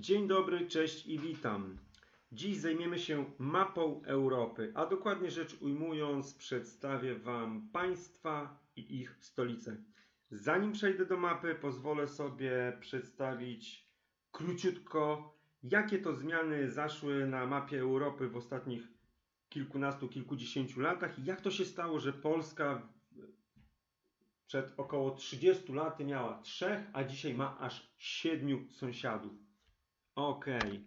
Dzień dobry, cześć i witam. Dziś zajmiemy się mapą Europy, a dokładnie rzecz ujmując, przedstawię Wam państwa i ich stolice. Zanim przejdę do mapy, pozwolę sobie przedstawić króciutko, jakie to zmiany zaszły na mapie Europy w ostatnich kilkunastu, kilkudziesięciu latach i jak to się stało, że Polska przed około 30 laty miała trzech, a dzisiaj ma aż siedmiu sąsiadów. Okej.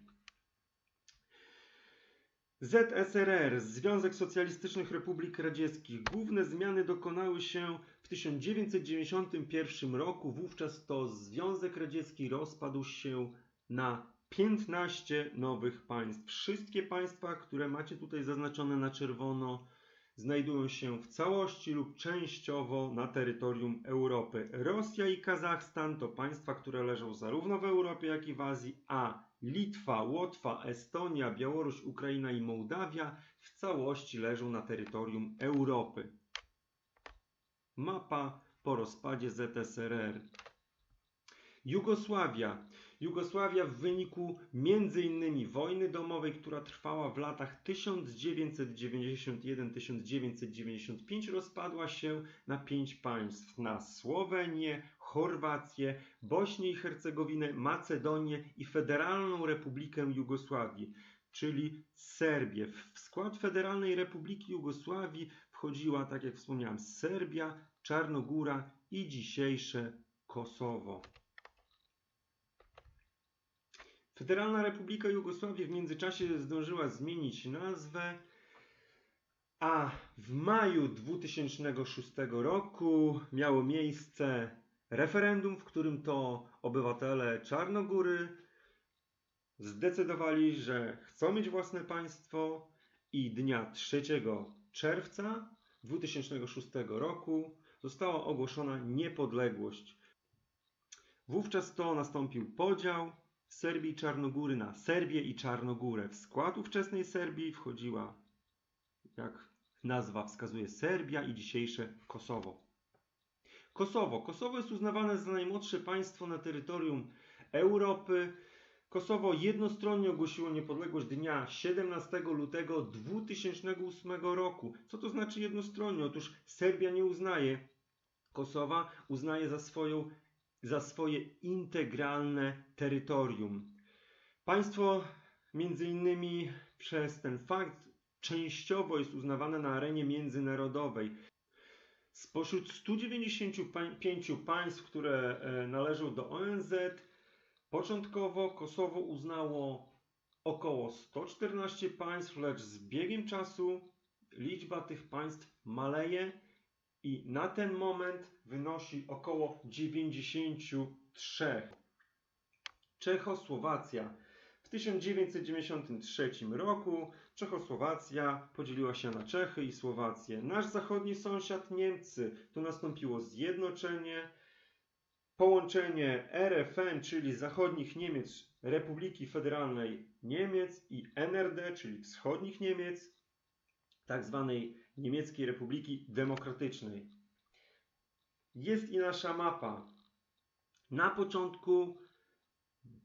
ZSRR, Związek Socjalistycznych Republik Radzieckich. Główne zmiany dokonały się w 1991 roku. Wówczas to Związek Radziecki rozpadł się na 15 nowych państw. Wszystkie państwa, które macie tutaj zaznaczone na czerwono, znajdują się w całości lub częściowo na terytorium Europy. Rosja i Kazachstan to państwa, które leżą zarówno w Europie, jak i w Azji, a Litwa, Łotwa, Estonia, Białoruś, Ukraina i Mołdawia w całości leżą na terytorium Europy. Mapa po rozpadzie ZSRR. Jugosławia. Jugosławia w wyniku m.in. wojny domowej, która trwała w latach 1991-1995 rozpadła się na pięć państw. Na Słowenię, Chorwację, Bośnię i Hercegowinę, Macedonię i Federalną Republikę Jugosławii, czyli Serbię. W skład Federalnej Republiki Jugosławii wchodziła, tak jak wspomniałem, Serbia, Czarnogóra i dzisiejsze Kosowo. Federalna Republika Jugosławii w międzyczasie zdążyła zmienić nazwę, a w maju 2006 roku miało miejsce referendum, w którym to obywatele Czarnogóry zdecydowali, że chcą mieć własne państwo i dnia 3 czerwca 2006 roku została ogłoszona niepodległość. Wówczas to nastąpił podział Serbii i Czarnogóry na Serbię i Czarnogórę. W skład ówczesnej Serbii wchodziła, jak nazwa wskazuje, Serbia i dzisiejsze Kosowo. Kosowo. Kosowo jest uznawane za najmłodsze państwo na terytorium Europy. Kosowo jednostronnie ogłosiło niepodległość dnia 17 lutego 2008 roku. Co to znaczy jednostronnie? Otóż Serbia nie uznaje Kosowa, uznaje za swoją za swoje integralne terytorium. Państwo między innymi przez ten fakt częściowo jest uznawane na arenie międzynarodowej. Spośród 195 państw, które e, należą do ONZ, początkowo Kosowo uznało około 114 państw, lecz z biegiem czasu liczba tych państw maleje i na ten moment wynosi około 93. Czechosłowacja. W 1993 roku Czechosłowacja podzieliła się na Czechy i Słowację. Nasz zachodni sąsiad Niemcy. Tu nastąpiło zjednoczenie, połączenie RFN, czyli zachodnich Niemiec, Republiki Federalnej Niemiec i NRD, czyli wschodnich Niemiec, tak zwanej Niemieckiej Republiki Demokratycznej. Jest i nasza mapa. Na początku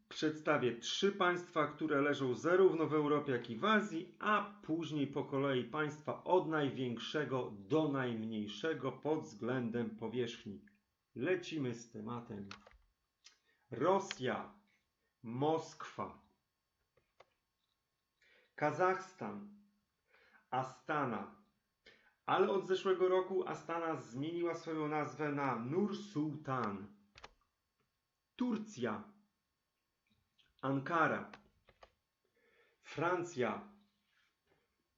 przedstawię trzy państwa, które leżą zarówno w Europie, jak i w Azji, a później po kolei państwa od największego do najmniejszego pod względem powierzchni. Lecimy z tematem. Rosja, Moskwa, Kazachstan, Astana. Ale od zeszłego roku Astana zmieniła swoją nazwę na Nur Sultan. Turcja, Ankara, Francja,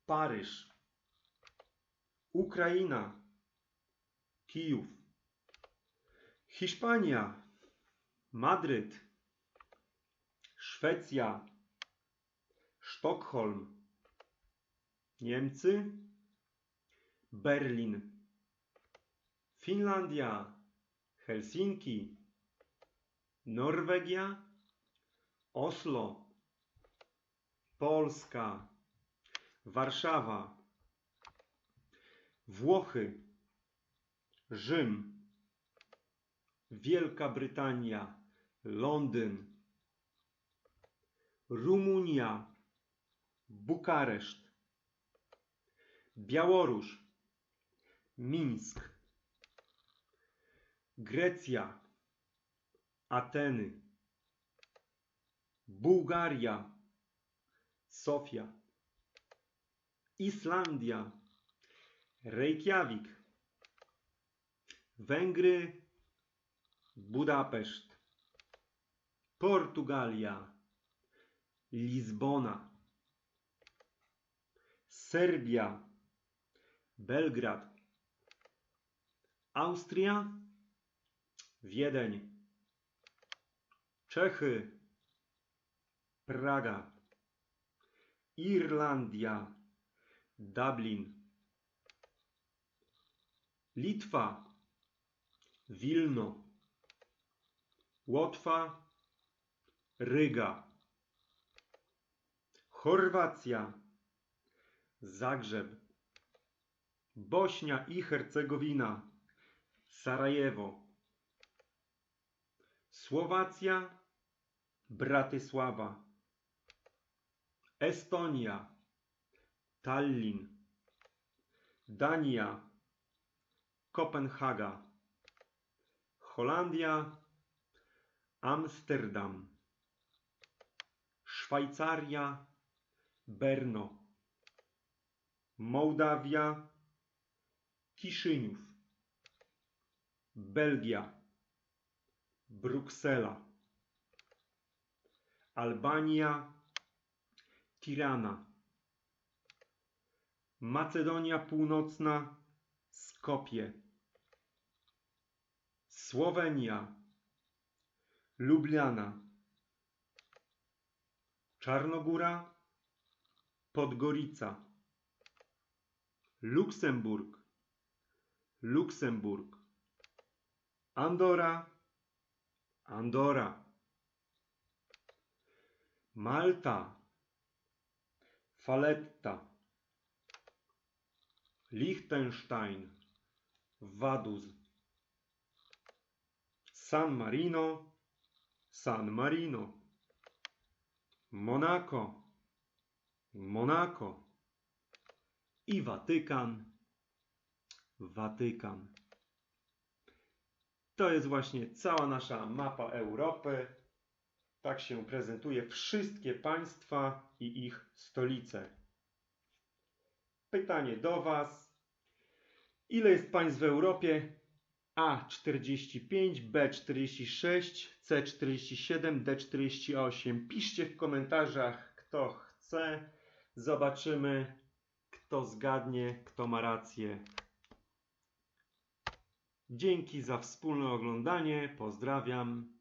Paryż, Ukraina, Kijów, Hiszpania, Madryt, Szwecja, Sztokholm, Niemcy, Berlin, Finlandia, Helsinki, Norwegia, Oslo, Polska, Warszawa, Włochy, Rzym, Wielka Brytania, Londyn, Rumunia, Bukareszt, Białoruś, Mińsk, Grecja, Ateny, Bułgaria, Sofia, Islandia, Reykjavik, Węgry, Budapeszt, Portugalia, Lizbona, Serbia, Belgrad, Austria, Wiedeń, Czechy, Praga, Irlandia, Dublin, Litwa, Wilno, Łotwa, Ryga, Chorwacja, Zagrzeb, Bośnia i Hercegowina, Sarajewo, Słowacja, Bratysława, Estonia, Tallin, Dania, Kopenhaga, Holandia, Amsterdam, Szwajcaria, Berno, Mołdawia, Kiszyniów, Belgia, Bruksela, Albania, Tirana, Macedonia Północna, Skopje, Słowenia, Lubliana, Czarnogóra, Podgorica, Luksemburg, Luksemburg, Andora, Andora, Malta, Faletta, Liechtenstein, Vaduz, San Marino, San Marino, Monaco, Monaco. I Watykan, Watykan. To jest właśnie cała nasza mapa Europy. Tak się prezentuje wszystkie państwa i ich stolice. Pytanie do Was. Ile jest państw w Europie? A 45, B 46, C 47, D 48. Piszcie w komentarzach, kto chce. Zobaczymy, kto zgadnie, kto ma rację. Dzięki za wspólne oglądanie. Pozdrawiam.